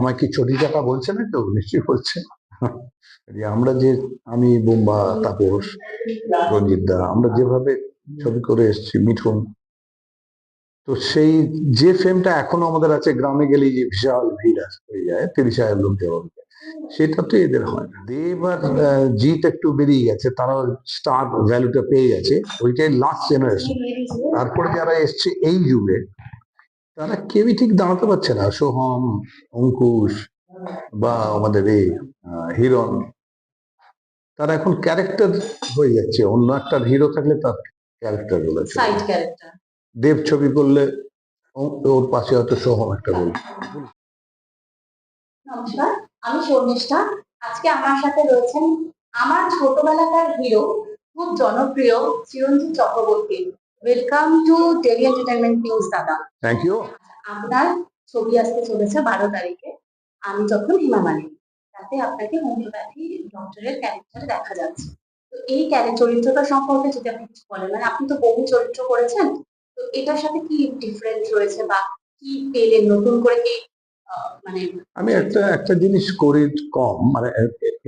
আমায় কি চটি চাকা বলছে না কেউ? নিশ্চয়ই বলছে। আমরা যে, আমি, বোম্বা, তাপস দা, আমরা যেভাবে ছবি করে এসেছি, মিঠুন। তো সেই, যে ফ্রেমটা এখনও আমাদের আছে, গ্রামে গেলেই যে বিশাল ভিড় হয়ে যায়, তিরিশ হাজার লোক যাওয়া সেটা তো এদের হয় না। দেব আর জিৎ একটু বেরিয়ে গেছে, তারা স্টার ভ্যালুটা পেয়ে গেছে, ওইটাই লাস্ট জেনারেশন তারপরে যারা এসছে এই যুগে তারা কেউই ঠিক দাঁড়াতে পারছে না। সোহম অঙ্কুশ বা আমাদের এই হিরণ তারা এখন ক্যারেক্টার হয়ে যাচ্ছে। অন্য একটা হিরো থাকলে তার ক্যারেক্টার বলেছে ক্যারেক্টার দেব ছবি করলে ওর পাশে হয়তো সোহম একটা রোল নমস্কার আমি শর্মিষ্ঠা। আজকে আমার সাথে রয়েছেন আমার ছোটবেলাকার হিরো খুব জনপ্রিয় Chiranjit Chakraborty. Welcome to Tele Entertainment News দাদা। থ্যাংক ইউ আপনার ছবি আসতে চলেছে বারো তারিখে। আমি যখন হিমা মালিনী। তাতে আপনাকে হোমিওপ্যাথি ডক্টরের ক্যারেক্টার দেখা যাচ্ছে। তো এই ক্যারেক্টার চরিত্রটা সম্পর্কে যদি আপনি কিছু বলেন মানে আপনি তো বহু চরিত্র করেছেন তো এটার সাথে কি ডিফারেন্স রয়েছে বা কি পেলেন নতুন করে কি মানে আমি একটা একটা জিনিস করি কম মানে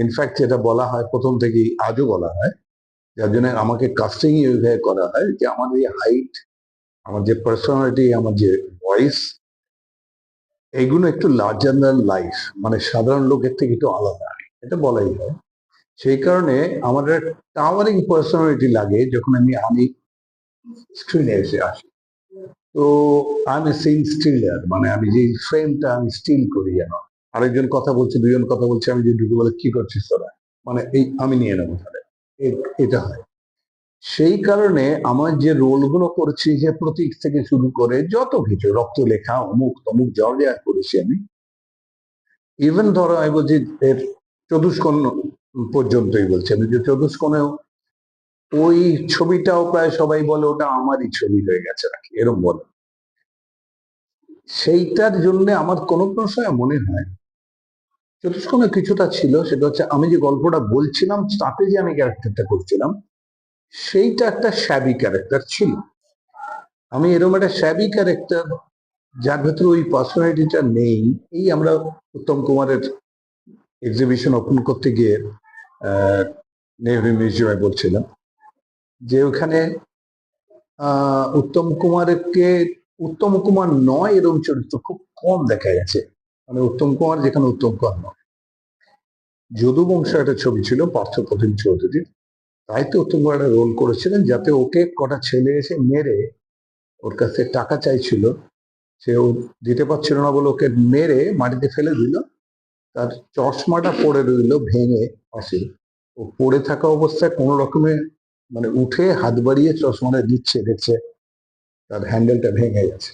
ইনফ্যাক্ট যেটা বলা হয় প্রথম থেকেই আজও বলা হয় যার জন্য আমাকে কাস্টিং এইভাবে করা হয় যে আমার এই হাইট আমার যে পার্সোনালিটি আমার যে ভয়েস এইগুলো একটু লার্জার দ্যান লাইফ মানে সাধারণ লোকের থেকে একটু আলাদা। এটা বলাই হয়। সেই কারণে আমার টাওয়ারিং পার্সোনালিটি লাগে যখন আমি আমি স্ক্রিনে এসে আসি। তো আমি সিন স্টিলার মানে আমি যে ফ্রেমটা আমি স্টিল করি যেন। আরেকজন কথা বলছে দুজন কথা বলছে, আমি যে ঢুকে বলে, কি করছিস তোরা? মানে এই আমি নিয়ে নেব তাহলে। এটা হয়। সেই কারণে আমার যে রোলগুলো করছি, যে প্রতীক থেকে শুরু করে যত কিছু রক্ত লেখা অমুক তমুক যা যা করেছি আমি ইভেন ধরো আমি বলছি এর চতুষ্কোণ পর্যন্তই বলছি আমি, যে চতুষ্কোণেও ওই ছবিটাও প্রায় সবাই বলে ওটা আমারই ছবি হয়ে গেছে নাকি এরকম বলে। সেইটার জন্য আমার কোনো সময় মনে হয় চতুষ্কোণে কিছুটা ছিল, সেটা হচ্ছে আমি যে গল্পটা বলছিলাম, তাতে যে আমি ক্যারেক্টারটা করছিলাম, সেইটা একটা শ্যাবি ক্যারেক্টার ছিল। আমি এরকম একটা শ্যাবি ক্যারেক্টার যার ভেতরে ওই পার্সোনালিটিটা নেই, এই আমরা উত্তম কুমারের এক্সিবিশন ওপেন করতে গিয়ে নেহরু মিউজিয়ামে বলছিলাম যে ওখানে উত্তম কুমারকে, উত্তম কুমার নয় এরকম চরিত্র খুব কম দেখা গেছে। মানে উত্তম কুমার যেখানে উত্তম যদু বংশ একটা ছবি ছিল, পার্থ প্রতিম চৌধুরীর তাই তো উত্তম কুমার রোল করেছিলেন যাতে ওকে কটা ছেলে এসে মেরে ওর কাছে টাকা চাইছিল। সে ও দিতে পারছিল না বলে ওকে মেরে মাটিতে ফেলে দিল। তার চশমাটা পড়ে রইল ভেঙে পাশে। ও পড়ে থাকা অবস্থায় কোনো রকমে মানে উঠে হাত বাড়িয়ে চশমাটা দিচ্ছে, দেখছে তার হ্যান্ডেলটা ভেঙে গেছে।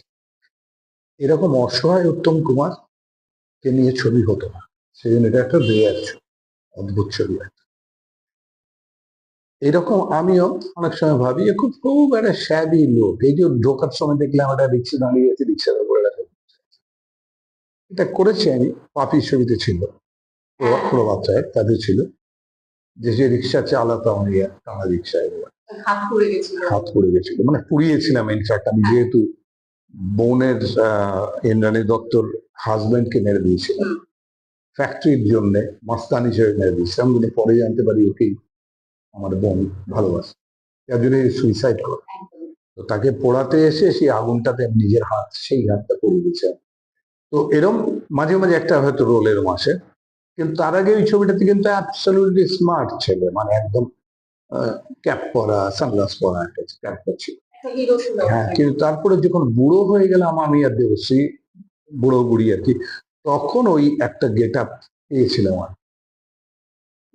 এরকম অসহায় উত্তম কুমার কে নিয়ে ছবি হতো না। সেই জন্য এটা একটা রেয়ার ছবি অদ্ভুত ছবি একটা এরকম আমিও অনেক সময় ভাবি খুব খুব একটা শ্যাবি লোক। এই যে ঢোকার সময় দেখলাম একটা রিক্সা দাঁড়িয়ে আছে রিক্সার উপরে রাখা। এটা করেছি আমি পাপির ছবিতে ছিল। প্রভাত সাহেব তাদের ছিল। যে যে রিক্সা চালাতাম আমি টানা পুড়ে হাত পড়ে গেছিল। মানে পুড়িয়েছিলাম ইনফ্যাক্ট আমি যেহেতু বোনের ইন্দ্রাণী দত্তর হাজবেন্ডকে মেরে দিয়েছিলাম হুম। ফ্যাক্টরির জন্য মাস্তান হিসেবে মেরে দিয়েছিলাম কিন্তু পরে জানতে পারি ওকেই আমার বোন ভালোবাসে। তার জন্য সুইসাইড করে। তো তাকে পোড়াতে এসে সেই আগুনটাতে নিজের হাত সেই হাতটা পড়ে দিয়েছে। তো এরম মাঝে মাঝে একটা হয়তো রোল এরম আসে। কিন্তু তার আগে ওই ছবিটাতে কিন্তু অ্যাবসলিউটলি স্মার্ট ছেলে। মানে একদম ক্যাপ পরা সানগ্লাস পরা একটা ক্যারেক্টার ছিল। হ্যাঁ কিন্তু তারপরে যখন বুড়ো হয়ে গেলাম আমি আর দেবশ্রী বুড়ো বুড়ি আর কি তখন ওই একটা গেট আপ পেয়েছিলাম আর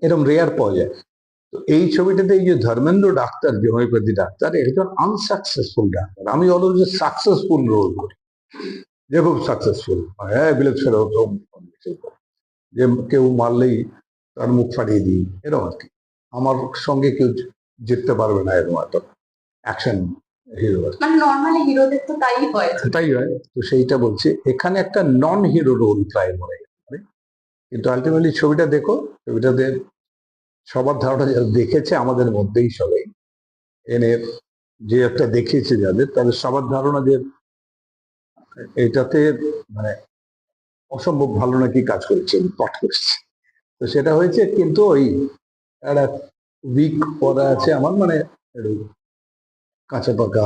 এরকম রেয়ার পাওয়া যায়। তো এই ছবিটাতে এই যে ধর্মেন্দ্র ডাক্তার যে হোমিওপ্যাথি ডাক্তার একজন আনসাকসেসফুল ডাক্তার। আমি অলওয়েজ সাকসেসফুল রোল করি। যে খুব সাকসেসফুল হ্যাঁ বিলেত যে কেউ মারলেই তার মুখ ফাটিয়ে দিই এরকম আর কি। আমার সঙ্গে কেউ জিততে পারবে না এরকম একটা অ্যাকশন হিরো মানে নর্মালি হিরোদের তো তাই হয়। সেটাই হয়। তো সেইটা বলছি। এখানে একটা নন হিরো রোল প্রায় মনে কিন্তু আলটিমেটলি ছবিটা দেখো ছবিটাতে সবার ধারণা যারা দেখেছে আমাদের মধ্যেই সবাই। এনে যে একটা দেখিয়েছে যাদের তাদের সবার ধারণা যে এটাতে মানে অসম্ভব ভালো নাকি কাজ করেছে পাঠ করেছে। তো সেটা হয়েছে কিন্তু ওই একটা উইক পদা আছে আমার মানে কাঁচা পাকা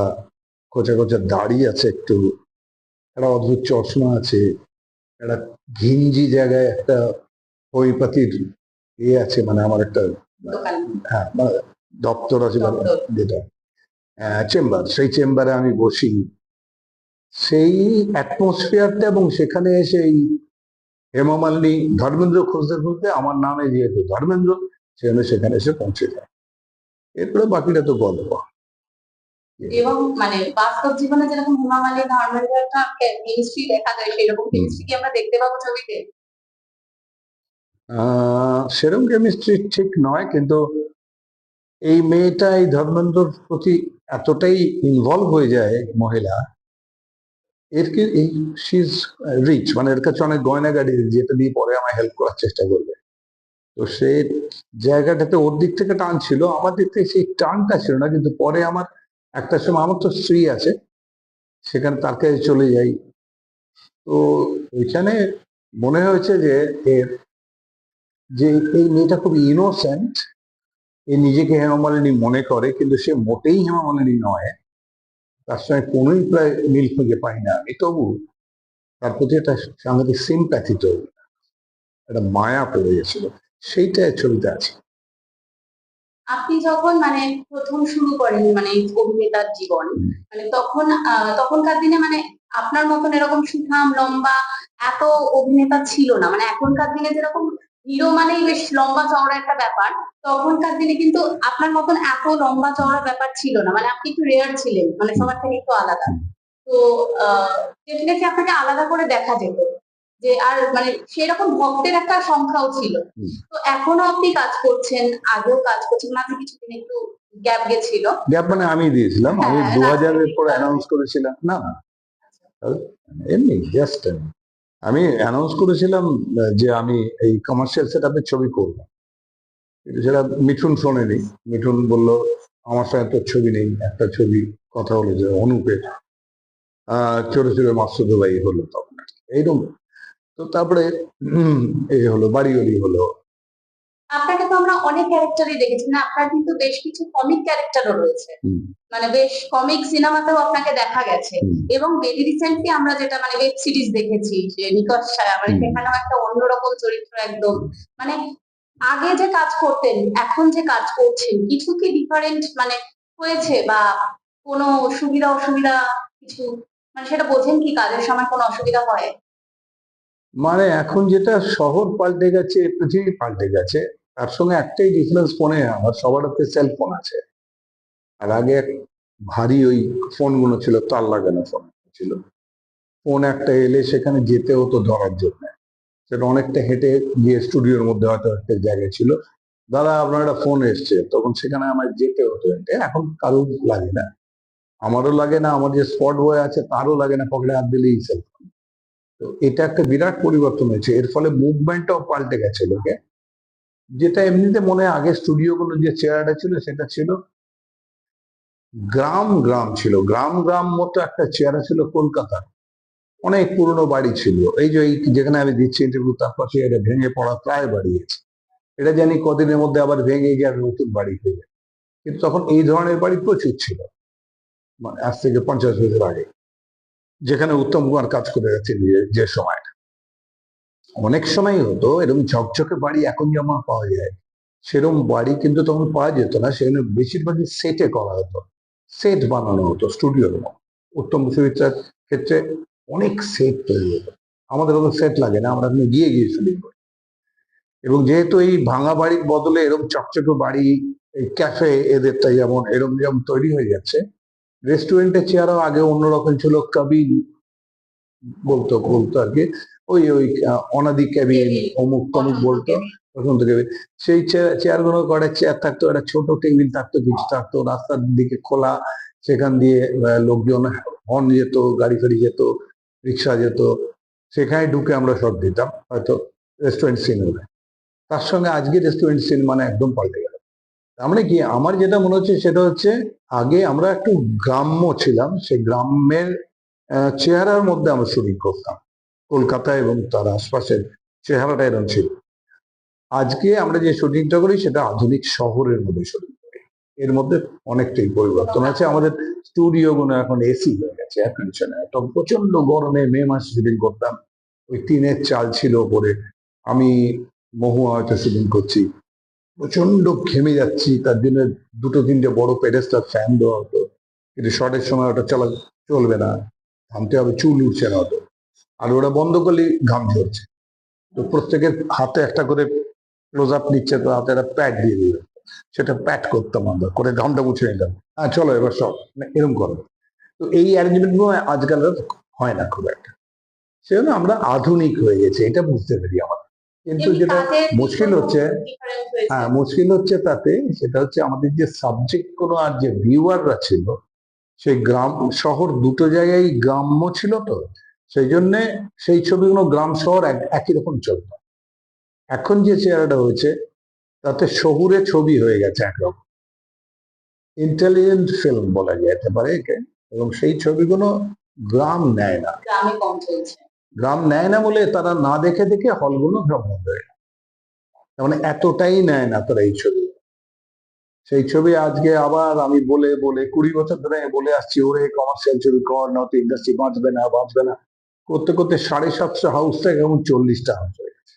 কোচা কোচা দাড়ি আছে একটু। একটা অদ্ভুত চশমা আছে। একটা ঘিঞ্জি জায়গায় একটা হোমিওপ্যাথির ইয়ে আছে মানে আমার একটা হ্যাঁ মানে দপ্তর আছে যেটা। চেম্বার। সেই চেম্বারে আমি বসি। সেই অ্যাটমসফিয়ারটা এবং সেখানে এসে এই হেমা মালিনী ধর্মেন্দ্র খুঁজতে খুঁজতে আমার নামে যেহেতু ধর্মেন্দ্র সেখানে সেখানে এসে পৌঁছে যায়। এরপরে বাকিটা তো গল্প। এবং মানে বাস্তব জীবনে যেরকম হুমা মালিনী ধর্মেন্দ্র একটা কেমিস্ট্রি দেখা যায় সেরকম কেমিস্ট্রি কি আমরা দেখতে পাবো ছবিতে? সেরম কেমিস্ট্রি ঠিক নয় কিন্তু এই মেয়েটা এই ধর্মেন্দ্রর প্রতি এতটাই ইনভলভ হয়ে যায় মহিলা এর কি এই সিজ রিচ মানে এর কাছে অনেক গয়না গাড়ি যেটা দিয়ে পরে আমায় হেল্প করার চেষ্টা করবে। তো সেই জায়গাটাতে ওর দিক থেকে টান ছিল আমার দিক থেকে সেই টানটা ছিল না কিন্তু পরে আমার একটা সময় আমার তো স্ত্রী আছে, সেখানে তার কাছে চলে যাই। তো ওইখানে মনে হয়েছে যে এর যে এই মেয়েটা খুব ইনোসেন্ট এ নিজেকে হেমামালিনী মনে করে, কিন্তু সে মোটেই হেমামালিনী নয়। তার সঙ্গে কোনোই প্রায় মিল খুঁজে পাই না। আমি তবু তার প্রতি একটা সাংঘাতিক সিম্প্যাথি তৈরি। একটা মায়া পড়ে গেছিল। সেইটা এই ছবিতে আছে। আপনি যখন মানে প্রথম শুরু করেন মানে অভিনেতার জীবন মানে তখন আহ, তখনকার দিনে মানে আপনার মতন এরকম সুঠাম লম্বা এত অভিনেতা ছিল না। মানে এখনকার দিনে যেরকম হিরো মানেই বেশ লম্বা চওড়া একটা ব্যাপার তখনকার দিনে কিন্তু আপনার মতন এত লম্বা চওড়া ব্যাপার ছিল না। মানে আপনি একটু রেয়ার ছিলেন মানে সবার থেকে একটু আলাদা। তো আহ আপনাকে আলাদা করে দেখা যেত। যে আর মানে সেরকম ভক্তের একটা সংখ্যাও ছিল। তো এখনও আপনি কাজ করছেন আগেও কাজ করছেন মাঝে কিছুদিন একটু গ্যাপ গেছিল। গ্যাপ মানে আমি দিয়েছিলাম আমি হ্যাঁ, দু হাজারের পরে অ্যানাউন্স করেছিলাম না। না এমনি জাস্ট আমি অ্যানাউন্স করেছিলাম যে আমি এই কমার্শিয়াল সেট আপের ছবি করব। সেটা মিঠুন শোনেনি। মিঠুন বলল আমার সঙ্গে তোর ছবি নেই একটা ছবি কথা হলো যে অনুপের। আহ চোরে চোরে মাসুদ ভাই হলো তখন। এইরকম। তো তারপরে এই হলো বাড়িওয়ালি হলো। আপনাকে তো আমরা অনেক ক্যারেক্টারই দেখেছি না আপনার কিন্তু বেশ কিছু কমিক ক্যারেক্টারও রয়েছে। মানে বেশ কমিক সিনেমাতেও আপনাকে দেখা গেছে। এবং ভেরি রিসেন্টলি আমরা যেটা মানে ওয়েব সিরিজ দেখেছি যে নিকশ ছায়া মানে সেখানেও একটা অন্যরকম চরিত্র একদম। মানে আগে যে কাজ করতেন এখন যে কাজ করছেন কিছু কি ডিফারেন্ট মানে হয়েছে বা কোনো সুবিধা অসুবিধা কিছু? মানে সেটা বোঝেন কি কাজের সময় কোনো অসুবিধা হয়? মানে এখন যেটা শহর পাল্টে গেছে, পৃথিবী পাল্টে গেছে, তার সঙ্গে একটাই ডিফারেন্স ফোনে আমার সবার হাতে সেলফোন আছে। আর আগে ভারী ওই ফোনগুলো ছিল, তার লাগানো ফোন ছিল। ফোন একটা এলে সেখানে যেতে হতো ধরার জন্য। সেটা অনেকটা হেঁটে গিয়ে স্টুডিওর মধ্যে হয়তো একটা জায়গা ছিল। দাদা, আপনার একটা ফোন এসছে, তখন সেখানে আমার যেতে হতো হেঁটে। এখন কারও লাগে না। আমারও লাগে না, আমার যে স্পট বয় আছে, তারও লাগে না, পকেটে হাত দিলেই সেলফোন তো এটা একটা বিরাট পরিবর্তন হয়েছে। এর ফলে মুভমেন্টটাও পাল্টে গেছে লোকে। যেটা এমনিতে মনে হয় আগে স্টুডিও স্টুডিওগুলো যে চেয়ারটা ছিল, সেটা ছিল গ্রাম গ্রাম ছিল। গ্রাম গ্রাম মতো একটা চেয়ারা ছিল কলকাতা অনেক পুরনো বাড়ি ছিল। এই যে যেখানে আমি দিচ্ছি ইন্টারভিউ তার পাশে এটা ভেঙে পড়া প্রায় বাড়ি আছে। এটা জানি কদিনের মধ্যে আবার ভেঙে গিয়ে নতুন বাড়ি হয়ে যাবে। কিন্তু তখন এই ধরনের বাড়ি প্রচুর ছিল। মানে আজ থেকে পঞ্চাশ বছর আগে। যেখানে উত্তম কুমার কাজ করে গেছে যে- সময়টা অনেক সময় হতো, এরকম ঝকঝকে বাড়ি এখন যেমন পাওয়া যায়, সেরকম বাড়ি কিন্তু তখন পাওয়া যেত না, সেখানে বেশিরভাগই সেটে করা হতো। সেট বানানো হতো স্টুডিওর উত্তম সুচিত্রার ক্ষেত্রে অনেক সেট তৈরি হতো। আমাদের কোনো সেট লাগে না, আমরা গিয়ে গিয়ে শুটিং করি। এবং যেহেতু এই ভাঙা বাড়ির বদলে এরকম চকচকে বাড়ি, এই ক্যাফে এদেরটা যেমন, এরকম যেমন তৈরি হয়ে যাচ্ছে রেস্টুরেন্টের চেয়ারও আগে অন্যরকম ছিল কাবিন বলতো বলতো আর কি। ওই ওই অনাদি ক্যাবিন অমুক তমুক বলতো কেবিন সেই চেয়ারগুলো করে চেয়ার থাকতো একটা ছোট টেবিল থাকতো কিছু থাকতো রাস্তার দিকে খোলা সেখান দিয়ে লোকজন হর্ন যেত গাড়ি ফাড়ি যেত রিক্সা যেত সেখানে ঢুকে আমরা শট দিতাম হয়তো রেস্টুরেন্ট সিন হলে তার সঙ্গে আজকে রেস্টুরেন্ট সিন মানে একদম পাল্টে গেল। তার মানে কি? আমার যেটা মনে হচ্ছে সেটা হচ্ছে আগে আমরা একটু গ্রাম্য ছিলাম সে গ্রামের চেহারার মধ্যে আমরা শুটিং করতাম। কলকাতা এবং তার আশপাশের চেহারাটা এরকম ছিল। আজকে আমরা যে শুটিংটা করি সেটা আধুনিক শহরের মধ্যে শুটিং করি। এর মধ্যে অনেকটাই পরিবর্তন আছে। আমাদের স্টুডিও গুলো এখন এসি হয়ে গেছে এয়ার কন্ডিশনার তখন প্রচণ্ড গরমে মে মাস শুটিং করতাম। ওই টিনের চাল ছিল ওপরে। আমি মহুয়া হয়তো শুটিং করছি। প্রচণ্ড ঘেমে যাচ্ছি, তার জন্য দুটো তিনটে বড় পেডেস্টার ফ্যান দেওয়া হতো। কিন্তু শর্টের সময় ওটা চলা, চলবে না, থামতে হবে, চুল উঠছে না হতো আর ওরা বন্ধ করলে ঘাম ঝরছে। তো প্রত্যেকের হাতে একটা করে ক্লোজ আপ নিচ্ছে, তো হাতে একটা প্যাড দিয়ে দিবে সেটা প্যাড করতাম আমরা, করে ঘামটা মুছে নিতাম। হ্যাঁ চলো এবার সব মানে এরকম করো। তো এই অ্যারেঞ্জমেন্টগুলো আজকাল হয় না খুব একটা। সেজন্য আমরা আধুনিক হয়ে গেছে, এটা বুঝতে পারি আমার। কিন্তু যেটা মুশকিল হচ্ছে হ্যাঁ মুশকিল হচ্ছে তাতে সেটা হচ্ছে আমাদের যে সাবজেক্টগুলো আর যে ভিউয়াররা ছিল সেই গ্রাম শহর দুটো জায়গায় গ্রাম্য ছিল তো সেই জন্যে সেই ছবিগুলো গ্রাম শহর এক- একই রকম চলত। এখন যে চেহারাটা হয়েছে তাতে শহুরে ছবি হয়ে গেছে একরকম। ইন্টেলিজেন্ট ফিল্ম বলা যেতে পারে একে এবং সেই ছবিগুলো গ্রাম নেয় না। গ্রামে কম চলছে। গ্রাম নেয় না বলে তারা না দেখে দেখে হলগুলো গ্রাম বন্ধ হয়ে গেল মানে এতটাই নেয় না তারা এই ছবি। সেই ছবি আজকে আবার আমি বলে বলে কুড়ি বছর ধরে বলে আসছি ওরে কমার্শিয়াল ছবি কর নয়তো ইন্ডাস্ট্রি বাঁচবে না বাঁচবে না। করতে করতে সাড়ে সাতশো হাউস থেকে এখন চল্লিশটা হাউস হয়ে গেছে।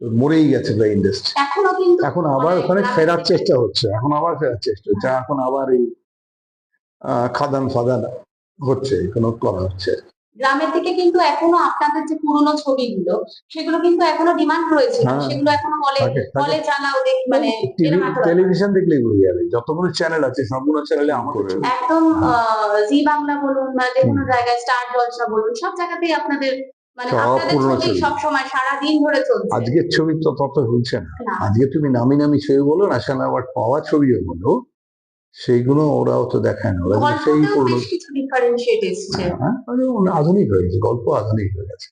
তো মরেই গেছে প্রায় ইন্ডাস্ট্রি এখন আবার মানে ওখানে গ্রামের ফেরার চেষ্টা হচ্ছে এখন আবার ফেরার চেষ্টা হচ্ছে এখন আবার এই আহ, খাদান ফাদান হচ্ছে এগুলো করা হচ্ছে। গ্রামের দিকে কিন্তু এখনও আপনাদের যে পুরোনো ছবিগুলো সেগুলো কিন্তু এখনও ডিমান্ড রয়েছে হ্যাঁ। সেগুলো এখনও বলে। বলে চালাও দেখ মানে। টেলিভিশন দেখলেই বুঝে যাবে যতগুলো চ্যানেল আছে সবগুলো চ্যানেলে আমার। একদম জি বাংলা বলুন বা যে কোনো জায়গায় স্টার জলসা বলুন সব জায়গাতেই আপনাদের মানে আপনাদের ছবি ছবি। সবসময় সারা দিন ধরে চলছে আজকের ছবি তো তত হচ্ছে না না। আজকে তুমি নামি নামি ছবি বলো ন্যাশনাল অ্যাওয়ার্ড পাওয়া ছবিও বলো সেইগুলো ওরাও তো দেখায় না। ওরা সেই এসছে। হ্যাঁ, মানে আধুনিক হয়ে গেছে গল্প আধুনিক হয়ে গেছে।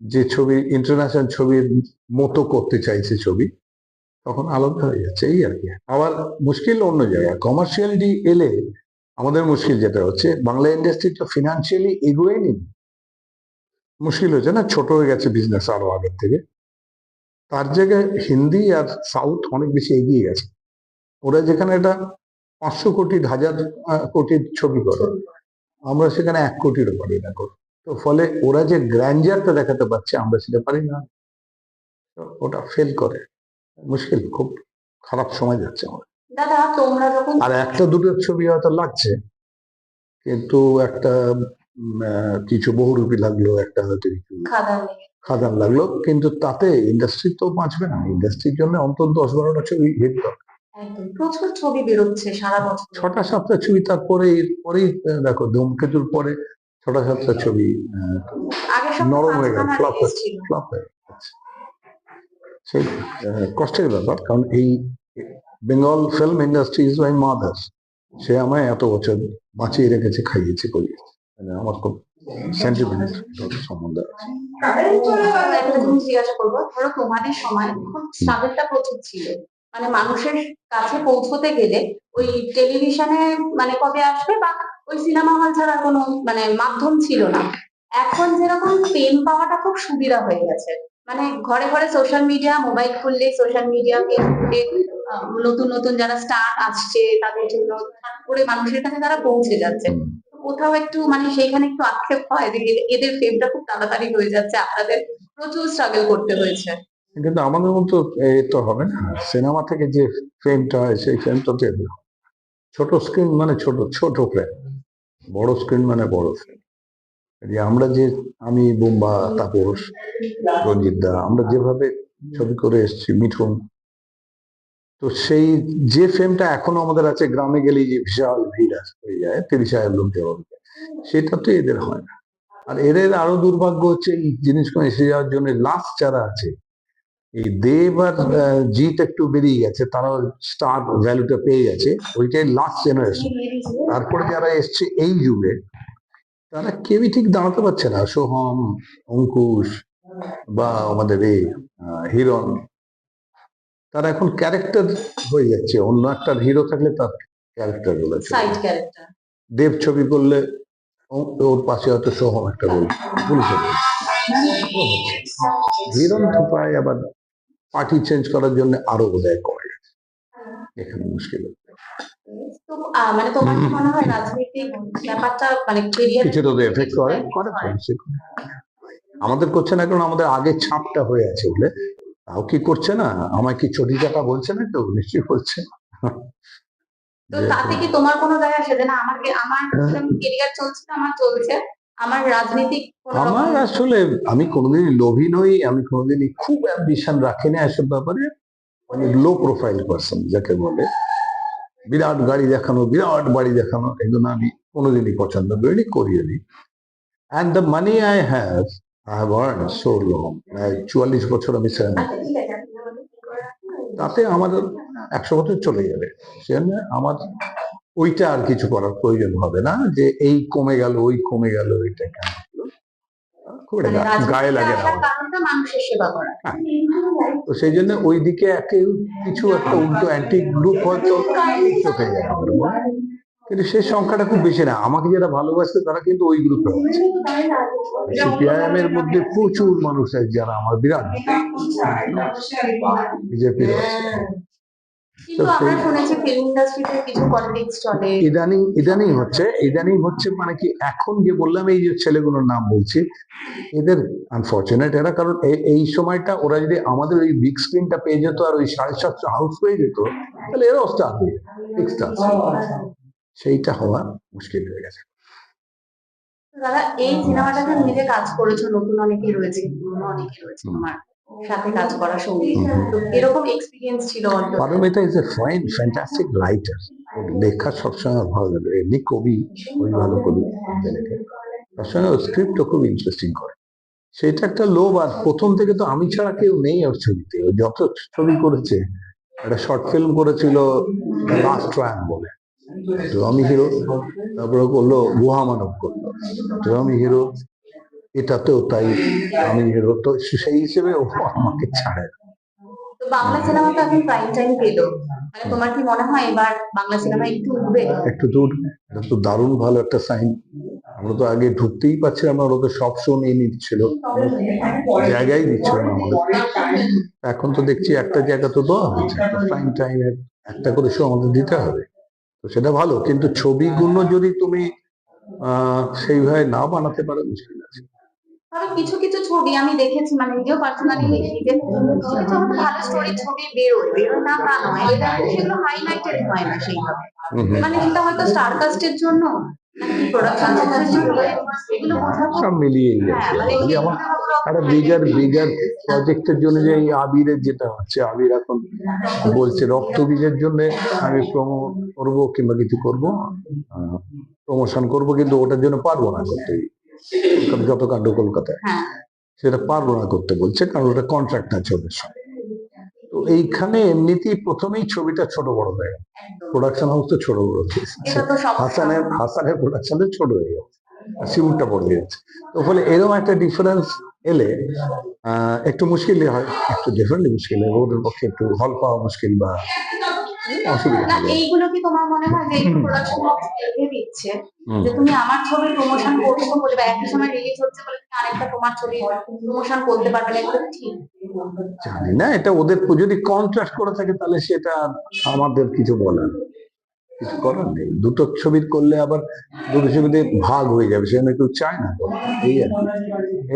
যে ছবি ইন্টারন্যাশনাল ছবির মতো করতে চাইছে ছবি তখন আলাদা হয়ে যাচ্ছে এই আর কি। আবার মুশকিল অন্য জায়গায় কমার্শিয়ালিটি এলে আমাদের মুশকিল যেটা হচ্ছে বাংলা ইন্ডাস্ট্রি তো ফিনান্সিয়ালি এগোয়নি মুশকিল হচ্ছে না ছোট হয়ে গেছে বিজনেস আরও আগের থেকে। তার জায়গায় হিন্দি আর সাউথ অনেক বেশি এগিয়ে গেছে। ওরা যেখানে একটা পাঁচশো কোটির হাজার কোটির ছবি করে। আমরা সেখানে এক কোটিরও পারি না করি তো ফলে ওরা যে গ্র্যান্ডারটা দেখাতে পারছে আমরা সেটা পারি না। ওটা ফেল করে। মুশকিল খুব খারাপ সময় যাচ্ছে আমার। দাদা তোমরা যখন আর একটা দুটো ছবি হয়তো লাগছে। কিন্তু একটা কিছু বহুরূপী লাগল একটা হয়তো কিছু খাদান খাদান লাগল। কিন্তু তাতে ইন্ডাস্ট্রি তো বাঁচবে না। ইন্ডাস্ট্রির জন্য অন্তত দশ বারোটা ছবি হিট দরকার একদম। প্রচুর ছবি বেরোচ্ছে সারা বছর। ছটা সাতটা ছবি তারপরে দেখো ধূমকেতুর পরে ছটা সাতটা ছবি নরম হয়ে গেল। ফ্লপ হয়ে গেছে। সেই কষ্টের ব্যাপার কারণ এই Bengal film industry is my mother সে আমায় এত বছর বাঁচিয়ে রেখেছে খাইয়েছে করিয়েছে। মানে আমার খুব সেন্টিমেন্ট সম্বন্ধে আছে। জিজ্ঞাসা করব ধরো তোমাদের সময় খুব স্ট্রাগলটা প্রচুর ছিল। মানে মানুষের কাছে পৌঁছতে গেলে ওই টেলিভিশনে মানে কবে আসবে বা ওই সিনেমা হল ছাড়া কোনো মানে মাধ্যম ছিল না। এখন যেরকম পেন পাওয়াটা খুব সুবিধা হয়ে গেছে। মানে ঘরে ঘরে সোশ্যাল মিডিয়া মোবাইল খুললে সোশ্যাল মিডিয়া ফেসবুকে আহ, নতুন নতুন যারা স্টার আসছে তাদের জন্য করে মানুষের কাছে তারা পৌঁছে যাচ্ছে। কোথাও একটু মানে সেইখানে একটু আক্ষেপ হয় যে এদের- এদের ফেমটা খুব তাড়াতাড়ি হয়ে যাচ্ছে। আপনাদের প্রচুর স্ট্রাগল করতে হয়েছে। কিন্তু আমাদের মতো এ তো হবে না। সিনেমা থেকে যে ফ্রেমটা হয় সেই ফ্রেমটা তো হয়। ছোট স্ক্রিন মানে ছোট ছোট ফ্রেম বড় স্ক্রিন মানে বড় ফ্রেম আমরা যে আমি বোম্বা তাপস রঞ্জিত দা আমরা যেভাবে ছবি করে এসেছি মিঠুন। তো সেই যে ফ্রেমটা এখনও আমাদের আছে গ্রামে গেলেই যে বিশাল ভিড় আস- হয়ে যায় তিরিশ হাজার লোক হয়ে যায়, সেটা তো এদের হয় না। আর এদের আরও দুর্ভাগ্য হচ্ছে এই জিনিসগুলো এসে যাওয়ার জন্য লাস্ট যারা আছে এই দেব আর একটু বেরিয়ে গেছে তারা স্টার ভ্যালুটা পেয়ে গেছে ওইটাই লাস্ট জেনারেশন তারপরে যারা এসছে এই যুগে তারা কেউই ঠিক দাঁড়াতে পারছে না। সোহম অঙ্কুশ বা আমাদের এই হিরণ তারা এখন ক্যারেক্টার হয়ে যাচ্ছে। অন্য একটা হিরো থাকলে তার ক্যারেক্টারগুলো দেব ছবি করলে ওর পাশে হয়তো সোহম একটা রোল পুলিশের role। হিরণ থোপায় আবার পার্টি চেঞ্জ করার জন্য আরও বোধহয় করা এখানে মুশকিল মানে তোমার মনে হয় রাজনৈতিক ব্যাপারটা মানে কেরিয়ার তো এফেক্ট করে করে তো, সে করে। আমাদের করছে না কারণ আমাদের আগে ছাপটা হয়ে আছে বলে। তাও কি করছে না? আমায় কি চটি চাটা বলছে না কেউ? নিশ্চয়ই বলছে। তো তাতে কি তোমার কোনো জায়গা আসে যে না আমার আমার কেরিয়ার চলছে না, আমার চলছে? আমার রাজনীতিক আমার আসলে আমি কোনোদিনই লোভী নই আমি কোনোদিনই খুব অ্যাম্বিশন রাখি না এসব ব্যাপারে। অনেক লো প্রোফাইল পার্সন যাকে বলে। বিরাট গাড়ি দেখানো বিরাট বাড়ি দেখানো এগুলো আমি কোনোদিনই পছন্দ করিনি করিনি and the money I have I have earn so long চুয়াল্লিশ বছর আমি সিনেমা আচ্ছা? তাতে আমার একশো বছর চলে যাবে। সেজন্য আমার ওইটা আর কিছু করার প্রয়োজন হবে না যে এই কমে গেল ওই কমে গেল এটা কেন একটা মানে গায়ে লাগে না করা। তো সেই জন্য ওই দিকে কিছু একটা উল্টো অ্যান্টি গ্রুপ হয়তো চোখে যায় হয়। কিন্তু সেই সংখ্যাটা খুব বেশি না। আমাকে যারা ভালোবাসে তারা কিন্তু ওই গ্রুপে আছে সিপিআইএম এর মধ্যে প্রচুর মানুষ আছে যারা আমার বিরাট। বিজেপির আছে কিন্তু আমরা শুনেছি ফিল্ম ইন্ডাস্ট্রিতে কিছু পলিটিক্স চলে। ইদানিং ইদানিং হচ্ছে ইদানিং হচ্ছে মানে কি এখন যে বললাম এই যে ছেলেগুলোর নাম বলছি এদের আনফর্চুনেট এরা কারণ এই- সময়টা ওরা যদি আমাদের ওই বিগ স্ক্রিনটা পেয়ে যেত আর ওই সাড়ে সাতশো হাউস পেয়ে যেত তাহলে এরাও স্টার বিগ স্টার সেইটা হওয়া মুশকিল হয়ে গেছে। দাদা এই সিনেমাটাকে মিলে কাজ করেছ নতুন অনেকেই রয়েছে পুরনো অনেকেই রয়েছে তোমার। সাথে কাজ করার সঙ্গে। তো এরকম এক্সপিরিয়েন্স ছিল Paromita is a fine fantastic writer লেখা সবসময় ভালো লাগে। এমনি কবি ওই ভালো কবি। লেখে তার সঙ্গে স্ক্রিপ্টও খুব ইন্টারেস্টিং করে। সেটা একটা লোভ আর প্রথম থেকে তো আমি ছাড়া কেউ নেই ওর ছবিতে। ও যত ছবি করেছে একটা শর্ট ফিল্ম করেছিল লাস্ট ট্রায়ান বলে। তো আমি হিরো তারপরে করল গুহা মানব করল। তো আমি হিরো এটাতেও তাই আমি সেই হিসেবে ও আমাকে ছাড়ে না। বাংলা সিনেমা তো এখন প্রাইম টাইম পেল। মানে তোমার কি মনে হয় এবার বাংলা সিনেমা একটু উঠবে? একটু দূর। এটা তো দারুণ ভালো একটা সাইন আমরা তো আগে ঢুকতেই পারছিলাম না ওরা তো সব শো নিয়ে নিচ্ছিল। জায়গায় দিচ্ছিল না আমাদের। এখন তো দেখছি একটা জায়গা তো দেওয়া প্রাইম টাইমে একটা করে শো আমাদের দিতে হবে। তো সেটা ভালো কিন্তু ছবিগুলো যদি তুমি আহ সেইভাবে না বানাতে পারো মুশকিল আছে। তবে কিছু কিছু ছবি আমি দেখেছি মানে নিজেও পার্সোনালি দেখি যে কিছু কিছু আমার ভালো স্টোরি ছবি বেরোয় বেরোয় না তা নয় এটা সেগুলো হাইলাইটেড হয় না সেইভাবে। মানে সেটা হয়তো স্টার কাস্টের জন্য সব মিলিয়েই হ্যাঁ মানে এই আমার একটা বিগার বিগার প্রজেক্টের জন্য যে এই আবিরের যেটা হচ্ছে আবির এখন বলছে রক্ত বীজের জন্য আমি প্রমো করব কিংবা কিছু করব প্রমোশন করব কিন্তু ওটার জন্য পারব না করতে যত কাণ্ড কলকাতায়। হ্যাঁ। সেটা পারব না করতে বলছে কারণ ওটা কন্ট্রাক্ট আছে ওদের সঙ্গে। তো এইখানে এমনিতেই প্রথমেই ছবিটা ছোট বড় হয়ে গেল। প্রোডাকশন হাউস তো ছোট বড় হয়েছে হাসানের হাসানের প্রোডাকশনটা ছোট হয়ে গেছে। আর শিবুরটা বড় হয়ে যাচ্ছে তো ফলে এরকম একটা ডিফারেন্স এলে আহ, একটু মুশকিলই হয়। একটু ডিফারেন্টলি মুশকিল হয়। ওদের পক্ষে একটু হল পাওয়া মুশকিল বা অসুবিধা এইগুলো কি তোমার মনে হয় যে প্রোডাকশন হাউস দিচ্ছে। যে তুমি আমার ছবির প্রমোশন করছ বলে বা একই সময় রিলিজ হচ্ছে বলে তুমি আরেকটা তোমার ছবি প্রমোশন করতে পারবে না। এগুলো ঠিক। জানি না এটা ওদের যদি কন্ট্রাস্ট করে থাকে তাহলে সেটা আমাদের কিছু বলার কিছু করার নেই। দুটো ছবির করলে আবার দুটো ছবিতে ভাগ হয়ে যাবে সেজন্য কেউ চায় না। এই আর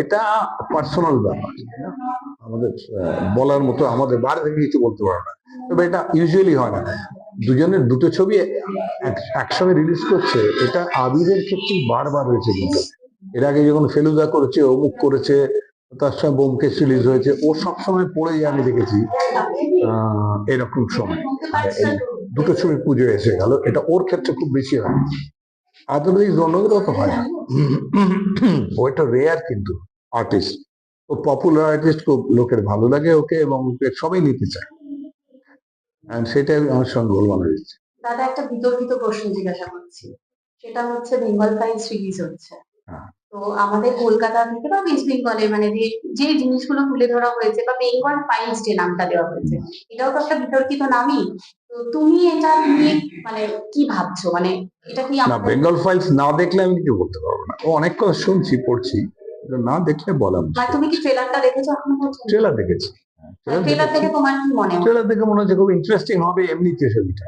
এটা পার্সোনাল ব্যাপার আমাদের বলার মতো আমাদের বাইরে থেকে কিছু বলতে পারো না। তবে এটা ইউজুয়ালি হয় না। দুজনের দুটো ছবি এক- একসঙ্গে রিলিজ করছে এটা আবিরের ক্ষেত্রে বারবার হয়েছে কিন্তু। এর আগে যখন ফেলুদা করেছে অমুক করেছে তার সঙ্গে বোমকেশ রিলিজ হয়েছে ও সবসময় পড়ে আমি দেখেছি আহ, এরকম সময়। দুটো ছবি পুজো এসে গেল এটা ওর ক্ষেত্রে খুব বেশি হয়। আদারওয়াইজ অন্যগুলো তো হয়। না ও রেয়ার কিন্তু আর্টিস্ট ও পপুলার আর্টিস্ট খুব লোকের ভালো লাগে ওকে এবং সবাই নিতে চায়। সেটাই আমার সঙ্গে গোলমাল হয়েছে দাদা একটা বিতর্কিত প্রশ্ন জিজ্ঞাসা করছি। সেটা হচ্ছে বেঙ্গল ফাইলস রিলিজ হচ্ছে। হ্যাঁ। তো আমাদের কলকাতা থেকে বা ওয়েস্ট বেঙ্গলে মানে যে যে জিনিসগুলো তুলে ধরা হয়েছে বা বেঙ্গল ফাইলস যে নামটা দেওয়া হয়েছে এটাও তো একটা বিতর্কিত নামই। তো তুমি এটা নিয়ে মানে কি ভাবছ? মানে এটা কি না বেঙ্গল ফাইলস না দেখলে আমি কিছু বলতে পারব না। ও অনেক কথা শুনছি পড়ছি। না দেখলে বলা তুমি কি ট্রেলারটা দেখেছ ট্রেলার দেখেছি। ট্রেলার থেকে তোমার কি মনে হয়? ট্রেলার দেখে মনে হচ্ছে খুব ইন্টারেস্টিং হবে এমনিতে ছবিটা।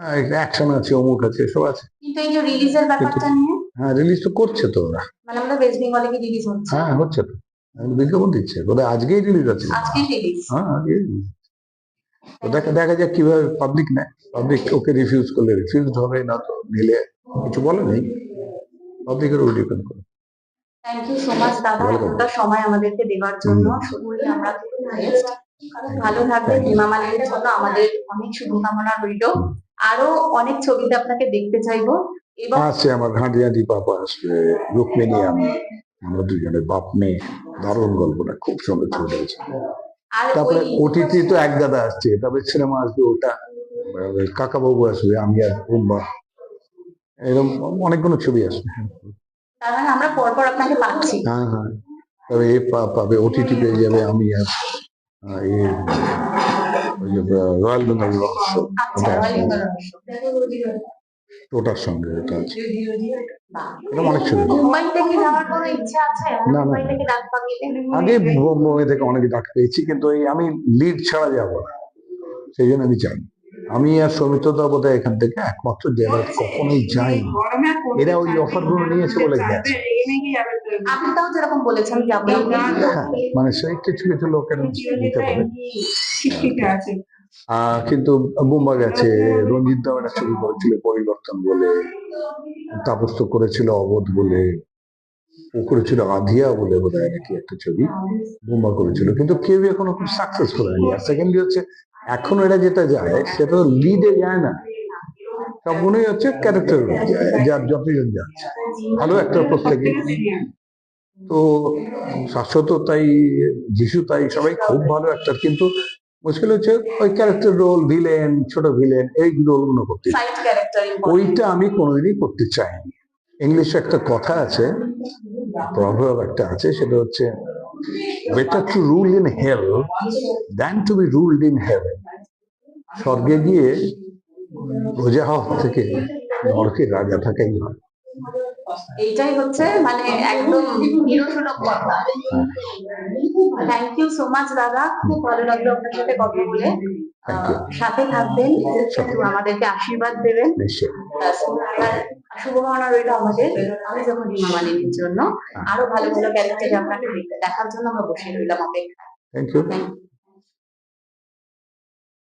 হ্যাঁ অ্যাকশন আছে অমুক আছে সব আছে। কিন্তু এই যে রিলিজের ব্যাপারটা নিয়ে? হ্যাঁ রিলিজ তো করছে তো ওরা। মানে আমাদের ওয়েস্ট বেঙ্গলে কি রিলিজ হচ্ছে? হ্যাঁ হচ্ছে তো। বিজ্ঞাপন দিচ্ছে। বোধ আজকেই রিলিজ আছে। আজকে রিলিজ হ্যাঁ আজকেই। তো দেখা দেখা যাক কীভাবে পাবলিক নেয়। পাবলিক ওকে রিফিউজ করলে রিফিউজ হবে না তো নিলে কিছু বলে নেই। পাবলিকের উপর ডিপেন্ড করে। থ্যাংক ইউ সো মাচ দাদা। এতটা সময় আমাদেরকে দেওয়ার জন্য। শুরুই আমরা ভালো থাকবে। হিমা মালিনীর জন্য আমাদের অনেক শুভকামনা রইল। আরও অনেক ছবিতে আপনাকে দেখতে চাইব। এবং আসছে আমার ঘাঁটি ঘাঁটি পাপা আসবে। রুক্মিণী আমি। আমরা দুজনের বাপ মেয়ে। দারুণ গল্পটা। খুব সুন্দর ছবি হয়েছে। তারপরে ওটিটি তো এক দাদা আসছে। তারপরে সিনেমা আসবে ওটা। কাকা বাবু আসবে আমি আর এরকম অনেকগুলো ছবি আসবে। মানে আমরা পরপর আপনাকে পাচ্ছি। হ্যাঁ হ্যাঁ। তবে এ পাবে ওটিটি পেয়ে যাবে আমি আর রয়্যাল বেঙ্গল রহস্য আচ্ছা রয়্যাল। ওটার সঙ্গে এটা আছে। এরকম অনেক ছবি না, না। আগে বোম্বে থেকে অনেক ডাক পেয়েছি কিন্তু এই আমি লিড ছাড়া যাব না। সেই জন্য আমি চাই আমি আর সৌমিত্রদা বোধহয় এখান থেকে একমাত্র যারা কখনোই যায়নি এরা ওই অফারগুলো নিয়েছে বলে গেছে আপনি তাও যেরকম বলেছেন হ্যাঁ মানে সেই কিছু কিছু লোকের নিতে পারে আহ, কিন্তু বুম্বা গেছে রঞ্জিত দাও একটা ছবি করেছিল পরিবর্তন বলে তাপস তো করেছিল অবোধ বলে ও করেছিল আধিয়া বলে বোধ হয় নাকি একটা ছবি বুম্বা করেছিল কিন্তু কেউ এখনও খুব সাকসেসফুল হয়নি আর সেকেন্ডলি হচ্ছে এখন এরা যেটা যায় সেটা তো লিডে যায় না। সবগুলোই হচ্ছে ক্যারেক্টার যার যতজন যাচ্ছে। ভালো একটা প্রত্যেকে। তো শাশ্বত তাই যিশু তাই সবাই খুব ভালো একটা কিন্তু মুশকিল হচ্ছে ওই ক্যারেক্টার রোল ভিলেন ছোট ভিলেন এই রোলগুলো করতে ওইটা আমি কোনোদিনই করতে চাইনি। ইংলিশে একটা কথা আছে প্রভাব একটা আছে সেটা হচ্ছে better to rule in hell than to be ruled in heaven স্বর্গে গিয়ে প্রজা হওয়ার থেকে নরকে রাজা থাকাই হয় এইটাই হচ্ছে মানে একদম নিরসুলভ কথা। থ্যাংক ইউ সো মাচ দাদা। খুব ভালো লাগল আপনার সাথে কথা বলে। সাথে থাকবেন। আমাদেরকে আশীর্বাদ দেবেন। শুভকামনা রইল আমাদের। আমি যখন হিমা মালিনীর জন্য আরও ভালো ভালো ক্যারেক্টার আপনাকে দেখার জন্য আমরা বসে রইলাম অপেক্ষা থ্যাংক ইউ.